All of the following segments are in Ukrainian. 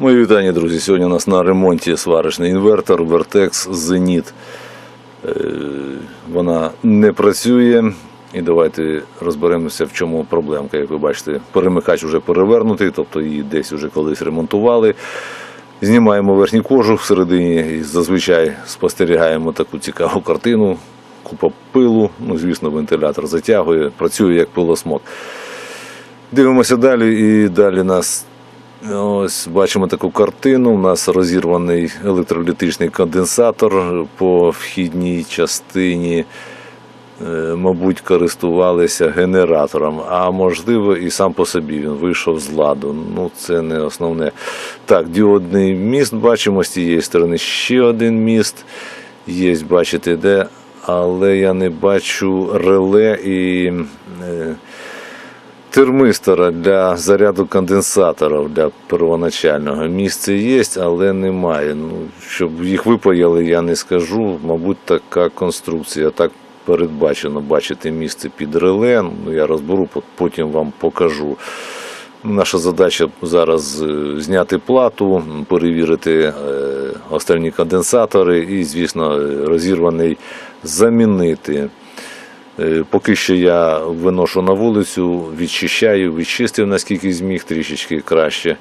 Мої вітання, друзі. Сьогодні у нас на ремонті сварочний інвертор Vertex Zenit. Е, Вона не працює. І давайте розберемося, в чому проблемка. Як ви бачите, перемикач вже перевернутий, тобто її десь вже колись ремонтували. Знімаємо верхню кожу всередині і зазвичай спостерігаємо таку цікаву картину. Купа пилу, ну звісно, вентилятор затягує, працює як пилосмок. Дивимося далі, і далі нас ось бачимо таку картину. У нас розірваний електролітичний конденсатор по вхідній частині. Е, Мабуть, користувалися генератором, а можливо, і сам по собі він вийшов з ладу. Ну, це не основне. Так, діодний міст бачимо з цієї сторони ще один міст. Є, бачите, де, але я не бачу реле і. Термистора для заряду конденсаторів для первоначального. Місце є, але немає. Ну, щоб їх випаяли, я не скажу. Мабуть, така конструкція. Так передбачено бачити місце під реле. Ну, я розберу, потім вам покажу. Наша задача зараз е, зняти плату, перевірити е, остальні конденсатори і, звісно, е, розірваний замінити. Е, Поки що я виношу на вулицю, відчищаю, відчистив наскільки зміг, трішечки краще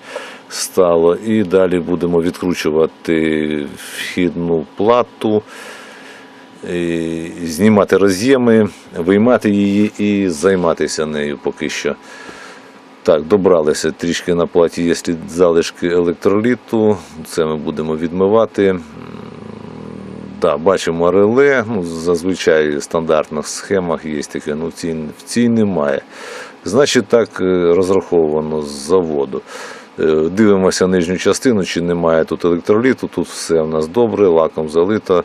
стало. І далі будемо відкручувати вхідну плату, е, знімати роз'єми, виймати її і займатися нею поки що. Так, добралися трішки на платі, є залишки електроліту. Це ми будемо відмивати. Да, бачимо реле. Ну, зазвичай в стандартних схемах є таке, ну цій, в цій немає. Значить, так е, розраховано з заводу. Е, Дивимося нижню частину, чи немає тут електроліту. Тут все в нас добре, лаком залито.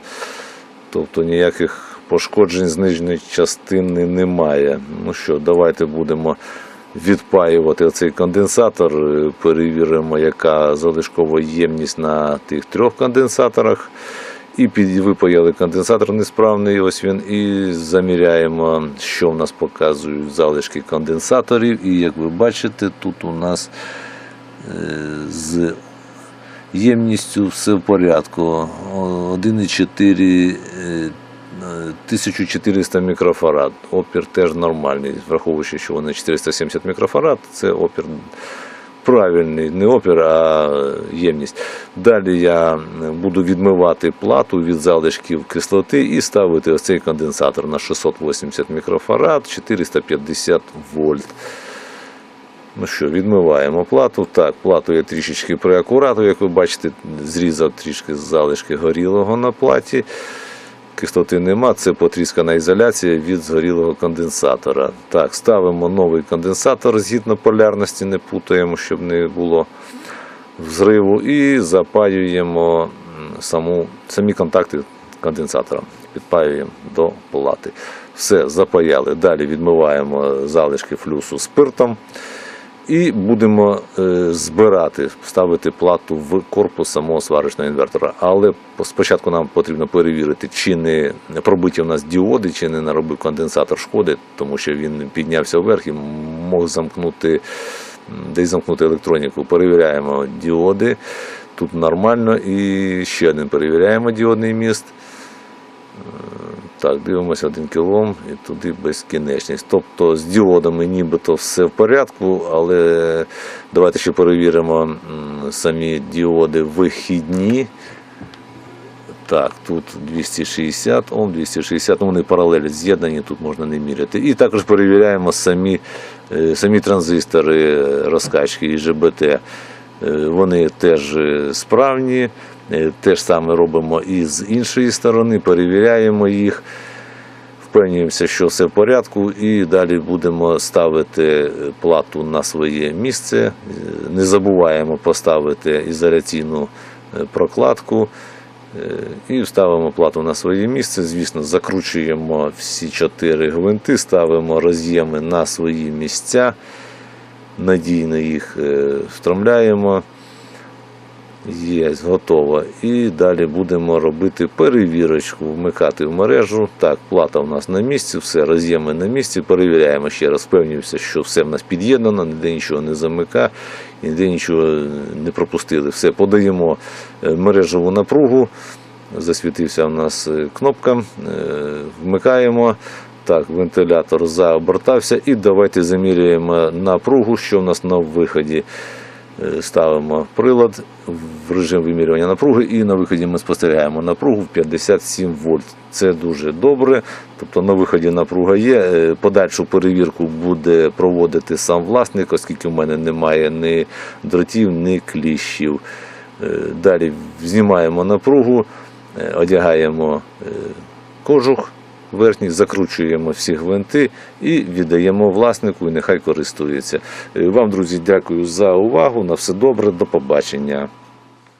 Тобто ніяких пошкоджень з нижньої частини немає. Ну що, давайте будемо відпаювати цей конденсатор, е, перевіримо, яка залишкова ємність на тих трьох конденсаторах. І під випаяли конденсатор несправний, ось він, і заміряємо, що в нас показують залишки конденсаторів. І як ви бачите, тут у нас е, з ємністю все в порядку. 1,4 е, 1400 мікрофарад. Опір теж нормальний, враховуючи, що вони 470 мікрофарад, це опір правильний, не опір, а ємність. Далі я буду відмивати плату від залишків кислоти і ставити ось цей конденсатор на 680 мікрофарад, 450 вольт. Ну що, відмиваємо плату. Так, плату я трішечки приакуратую, як ви бачите, зрізав трішки залишки горілого на платі. Кислоти нема, це потріскана ізоляція від згорілого конденсатора. Так, ставимо новий конденсатор згідно полярності, не путаємо, щоб не було взриву, і запаюємо саму, самі контакти конденсатора. Підпаюємо до плати. Все, запаяли. Далі відмиваємо залишки флюсу спиртом. І будемо е, збирати, ставити плату в корпус самого сварочного інвертора. Але спочатку нам потрібно перевірити, чи не пробиті у нас діоди, чи не наробив конденсатор шкоди, тому що він піднявся вверх і мог замкнути, десь замкнути електроніку. Перевіряємо діоди. Тут нормально. І ще один перевіряємо діодний міст. Так, дивимося один кілом і туди безкінечність. Тобто з діодами нібито все в порядку, але давайте ще перевіримо самі діоди вихідні. Так, тут 260, он 260, ну вони паралелі з'єднані, тут можна не міряти. І також перевіряємо самі, е, самі транзистори розкачки і ЖБТ. Е, Вони теж е, справні. Е, Те ж саме робимо і з іншої сторони, перевіряємо їх, впевнюємося, що все в порядку, і далі будемо ставити плату на своє місце. Е, Не забуваємо поставити ізоляційну е, прокладку. І ставимо плату на своє місце. Звісно, закручуємо всі чотири гвинти, ставимо роз'єми на свої місця, надійно їх встромляємо. Є, готово. І далі будемо робити перевірочку, вмикати в мережу. Так, плата у нас на місці, все, роз'єми на місці. Перевіряємо ще раз, впевнюємося, що все в нас під'єднано, ніде нічого не замика. ніде нічого не пропустили. Все, подаємо е, мережеву напругу. Засвітився у нас е, кнопка, е, вмикаємо. Так, вентилятор заобертався і давайте заміряємо напругу, що в нас на виході. Е, Ставимо прилад в режим вимірювання напруги, і на виході ми спостерігаємо напругу в 57 вольт. Це дуже добре. Тобто на виході напруга є. Е, Подальшу перевірку буде проводити сам власник, оскільки в мене немає ні дротів, ні кліщів. Е, Далі знімаємо напругу, одягаємо кожух верхній, закручуємо всі гвинти і віддаємо власнику, і нехай користується. Е, Вам, друзі, дякую за увагу. На все добре, до побачення.